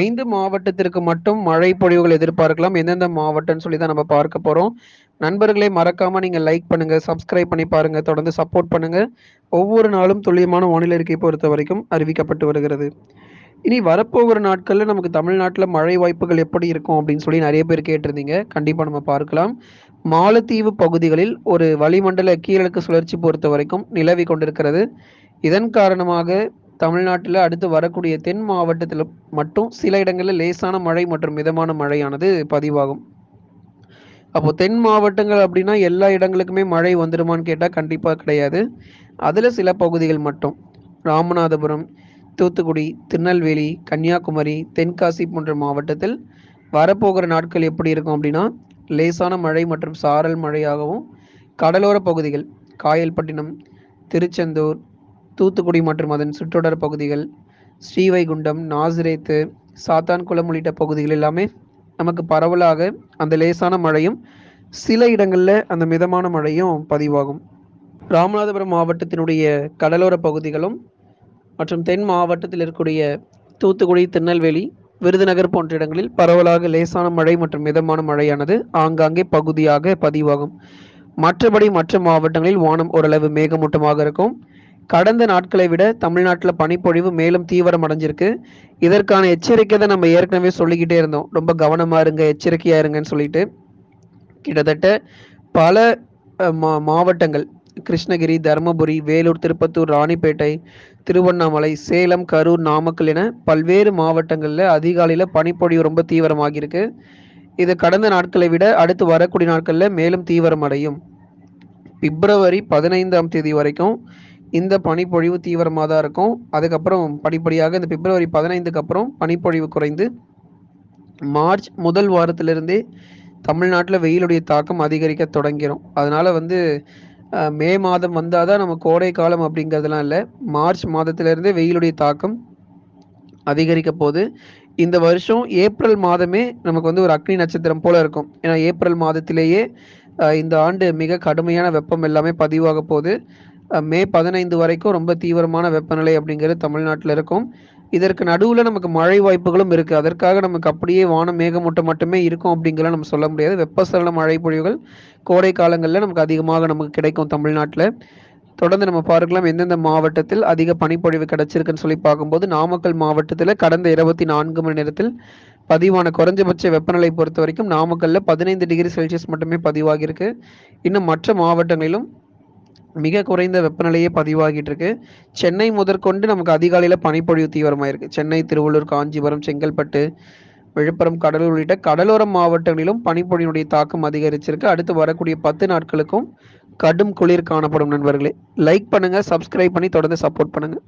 ஐந்து மாவட்டத்திற்கு மட்டும் மழை பொழிவுகள் எதிர்பார்க்கலாம். எந்தெந்த மாவட்டம்னு சொல்லி தான் நம்ம பார்க்க போகிறோம் நண்பர்களே மறக்காம நீங்க லைக் பண்ணுங்க சப்ஸ்கிரைப் பண்ணி பாருங்க தொடர்ந்து சப்போர்ட் பண்ணுங்க. ஒவ்வொரு நாளும் துல்லியமான வானிலை இருக்கை பொறுத்த வரைக்கும் அறிவிக்கப்பட்டு வருகிறது. இனி வரப்போகிற நாட்களில் நமக்கு தமிழ்நாட்டில் மழை வாய்ப்புகள் எப்படி இருக்கும் அப்படின்னு சொல்லி நிறைய பேர் கேட்டிருந்தீங்க. கண்டிப்பாக நம்ம பார்க்கலாம். மாலத்தீவு பகுதிகளில் ஒரு வளிமண்டல கீழக்கு சுழற்சி பொறுத்த வரைக்கும் நிலவி கொண்டிருக்கிறது. இதன் காரணமாக தமிழ்நாட்டில் அடுத்து வரக்கூடிய தென் மாவட்டத்தில் மட்டும் சில இடங்களில் லேசான மழை மற்றும் மிதமான மழையானது பதிவாகும். அப்போ தென் மாவட்டங்கள் அப்படின்னா எல்லா இடங்களுக்குமே மழை வந்துடுமான்னு கேட்டால் கண்டிப்பாக கிடையாது. அதில் சில பகுதிகள் மட்டும். ராமநாதபுரம் தூத்துக்குடி திருநெல்வேலி கன்னியாகுமரி தென்காசி போன்ற மாவட்டத்தில் வரப்போகிற நாட்கள் எப்படி இருக்கும் அப்படின்னா லேசான மழை மற்றும் சாரல் மழையாகவும் கடலோர பகுதிகள் காயல்பட்டினம் திருச்செந்தூர் தூத்துக்குடி மற்றும் அதன் சுற்றுடர் பகுதிகள் ஸ்ரீவைகுண்டம் நாசிரேத்து சாத்தான்குளம் உள்ளிட்ட பகுதிகள் எல்லாமே நமக்கு பரவலாக அந்த லேசான மழையும் சில இடங்களில் அந்த மிதமான மழையும் பதிவாகும். ராமநாதபுரம் மாவட்டத்தினுடைய கடலோர பகுதிகளும் மற்றும் தென் மாவட்டத்தில் இருக்கக்கூடிய தூத்துக்குடி திருநெல்வேலி விருதுநகர் போன்ற இடங்களில் பரவலாக லேசான மழை மற்றும் மிதமான மழையானது ஆங்காங்கே பகுதியாக பதிவாகும். மற்றபடி மற்ற மாவட்டங்களில் வானம் ஓரளவு மேகமூட்டமாக இருக்கும். கடந்த நாட்களை விட தமிழ்நாட்டில் பனிப்பொழிவு மேலும் தீவிரம் அடைஞ்சிருக்கு இதற்கான எச்சரிக்கை தான் நம்ம ஏற்கனவே சொல்லிக்கிட்டே இருந்தோம். ரொம்ப கவனமாக இருங்க எச்சரிக்கையாக இருங்கன்னு சொல்லிட்டு. கிட்டத்தட்ட பல மா மாவட்டங்கள் கிருஷ்ணகிரி தருமபுரி வேலூர் திருப்பத்தூர் ராணிப்பேட்டை திருவண்ணாமலை சேலம் கரூர் நாமக்கல் என பல்வேறு மாவட்டங்களில் அதிகாலையில் பனிப்பொழிவு ரொம்ப தீவிரமாகியிருக்கு. இது கடந்த நாட்களை விட அடுத்து வரக்கூடிய நாட்களில் மேலும் தீவிரம் அடையும் பிப்ரவரி பதினைந்தாம் தேதி வரைக்கும் இந்த பனிப்பொழிவு தீவிரமாக தான் இருக்கும். அதுக்கப்புறம் படிப்படியாக இந்த பிப்ரவரி பதினைந்துக்கு அப்புறம் பனிப்பொழிவு குறைந்து மார்ச் முதல் வாரத்திலிருந்தே தமிழ்நாட்டில் வெயிலுடைய தாக்கம் அதிகரிக்க தொடங்கிடும் அதனால் வந்து மே மாதம் வந்தால் தான் நம்ம கோடை காலம் அப்படிங்கிறதுலாம் இல்லை. மார்ச் மாதத்திலிருந்தே வெயிலுடைய தாக்கம் அதிகரிக்க போது இந்த வருஷம் ஏப்ரல் மாதமே நமக்கு வந்து ஒரு அக்னி நட்சத்திரம் போல இருக்கும். ஏன்னா ஏப்ரல் மாதத்திலேயே இந்த ஆண்டு மிக கடுமையான வெப்பம் எல்லாமே பதிவாக போகுது. மே பதினைந்து வரைக்கும் ரொம்ப தீவிரமான வெப்பநிலை அப்படிங்கிறது தமிழ்நாட்டில் இருக்கும். இதற்கு நடுவில் நமக்கு மழை வாய்ப்புகளும் இருக்குது அதற்காக நமக்கு அப்படியே வானம் மேகமூட்டம் மட்டுமே இருக்கும் அப்படிங்கிற நம்ம சொல்ல முடியாது. வெப்பசலன மழை பொழிவுகள் கோடை காலங்களில் நமக்கு அதிகமாக நமக்கு கிடைக்கும் தமிழ்நாட்டில். தொடர்ந்து நம்ம பார்க்கலாம் எந்தெந்த மாவட்டத்தில் அதிக பனிப்பொழிவு கிடைச்சிருக்குன்னு சொல்லி பார்க்கும்போது நாமக்கல் மாவட்டத்தில் கடந்த இருபத்தி நான்கு மணி நேரத்தில் பதிவான குறைஞ்சபட்ச வெப்பநிலை பொறுத்த வரைக்கும் நாமக்கல்ல பதினைந்து டிகிரி செல்சியஸ் மட்டுமே பதிவாகியிருக்கு. இன்னும் மற்ற மாவட்டங்களிலும் மிக குறைந்த வெப்பநிலையே பதிவாகிட்டு இருக்கு சென்னை முதற்கொண்டு நமக்கு அதிகாலையில் பனிப்பொழிவு தீவிரமாயிருக்கு. சென்னை திருவள்ளூர் காஞ்சிபுரம் செங்கல்பட்டு விழுப்புரம் கடலூர் உள்ளிட்ட கடலோர மாவட்டங்களிலும் பனிப்பொழியினுடைய தாக்கம் அதிகரிச்சிருக்கு. அடுத்து வரக்கூடிய பத்து நாட்களுக்கும் கடும் குளிர் காணப்படும் நண்பர்களே. லைக் பண்ணுங்க சப்ஸ்கிரைப் பண்ணி தொடர்ந்து சப்போர்ட் பண்ணுங்க.